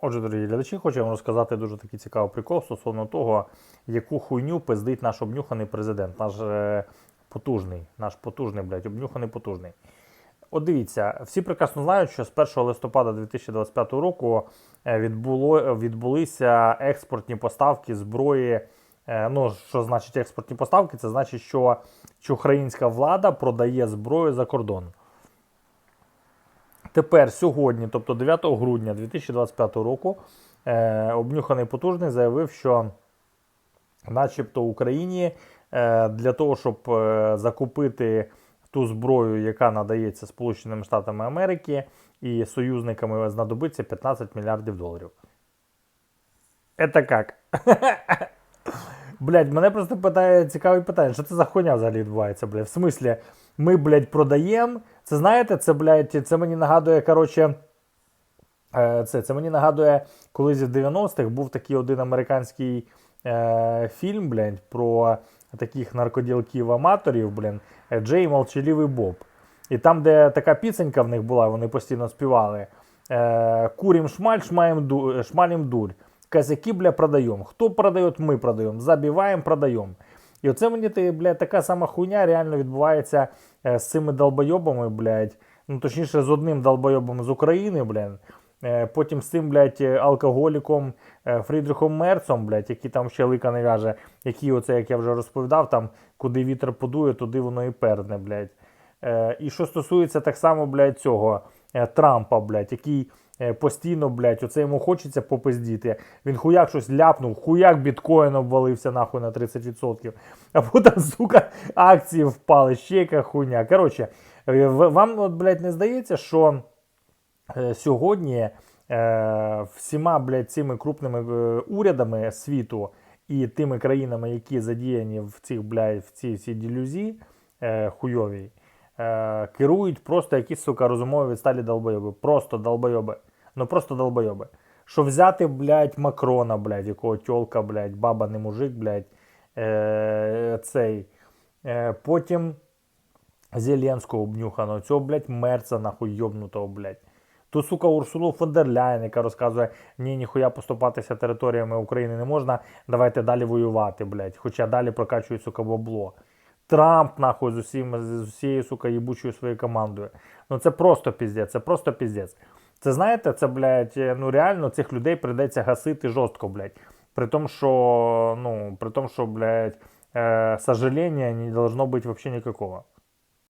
Отже, дорогі глядачі, хочу вам розказати дуже такий цікавий прикол стосовно того, яку хуйню пиздить наш обнюханий президент, наш е, потужний, наш потужний, блядь, обнюханий потужний. От дивіться, всі прекрасно знають, що з 1 листопада 2025 року е, відбуло, відбулися експортні поставки зброї. Е, Ну, що значить експортні поставки? Це значить, що, що українська влада продає зброю за кордон. Тепер сьогодні, тобто 9 грудня 2025 року, е, обнюханий потужний заявив, що начебто Україні е, для того, щоб е, закупити ту зброю, яка надається Сполученими Штатами Америки і союзниками, знадобиться 15 мільярдів доларів. Это как? Блять, мене просто питає цікаве питання, що це за хуйня взагалі відбувається, блядь? В смислі, ми, блядь, продаємо. Це знаєте, це, блядь, це мені нагадує, коротше. е, Це, це мені нагадує, колись в 90-х був такий один американський е, фільм, блядь, про таких наркоділків-аматорів, блін, е, Джей Молчаливий Боб. І там, де така пісенька в них була, вони постійно співали. Е, Курим шмаль, шмаем ду, шмалим дурь. Козяки, бля, продаємо. Хто продає, ми продаємо. Забиваємо, продаємо. І оце мені блядь, така сама хуйня реально відбувається е, з цими долбойобами, блядь. Ну, точніше, з одним долбойобом з України, блядь. Е, Потім з цим, блядь, алкоголіком е, Фрідрихом Мерцом, блядь, який там ще лика не вяже, який оце, як я вже розповідав, там, куди вітер подує, туди воно і перне, блядь. І що стосується так само, блядь, цього Трампа, блядь, який е, постійно, блядь, оце йому хочеться попиздіти. Він хуяк щось ляпнув, хуяк біткоін обвалився нахуй на 30%. А потім, сука, акції впали, ще яка хуйня. Коротше, е, вам, от, блядь, не здається, що е, сьогодні е, всіма, блядь, цими крупними е, урядами світу і тими країнами, які задіяні в цих, блядь, в цій всій ділюзі е, хуйовій, е, керують просто якісь, сука, розумові відсталі долбойоби. Просто долбойоби. Ну просто долбойоби. Що взяти, блядь, Макрона, блядь, якого тьолка, блядь, баба не мужик, блядь, е, цей. Е, потім Зеленського обнюханого, цього, блядь, мерца нахуй йобнутого, блядь. Ту, сука, Урсулу фон дер Ляєн, яка розказує, ні, ніхуя поступатися територіями України не можна, давайте далі воювати, блядь. Хоча далі прокачують, сука, бабло. Трамп, нахуй, з, усім, з усією, сука, їбучою своєю командою. Ну це просто піздець, це просто піздець. Це знаєте, це, блядь, ну реально цих людей прийдеться гасити жорстко, блядь. При тому, що, ну, при тому, що, блядь, е, сожаління не должно бути вообще никакого.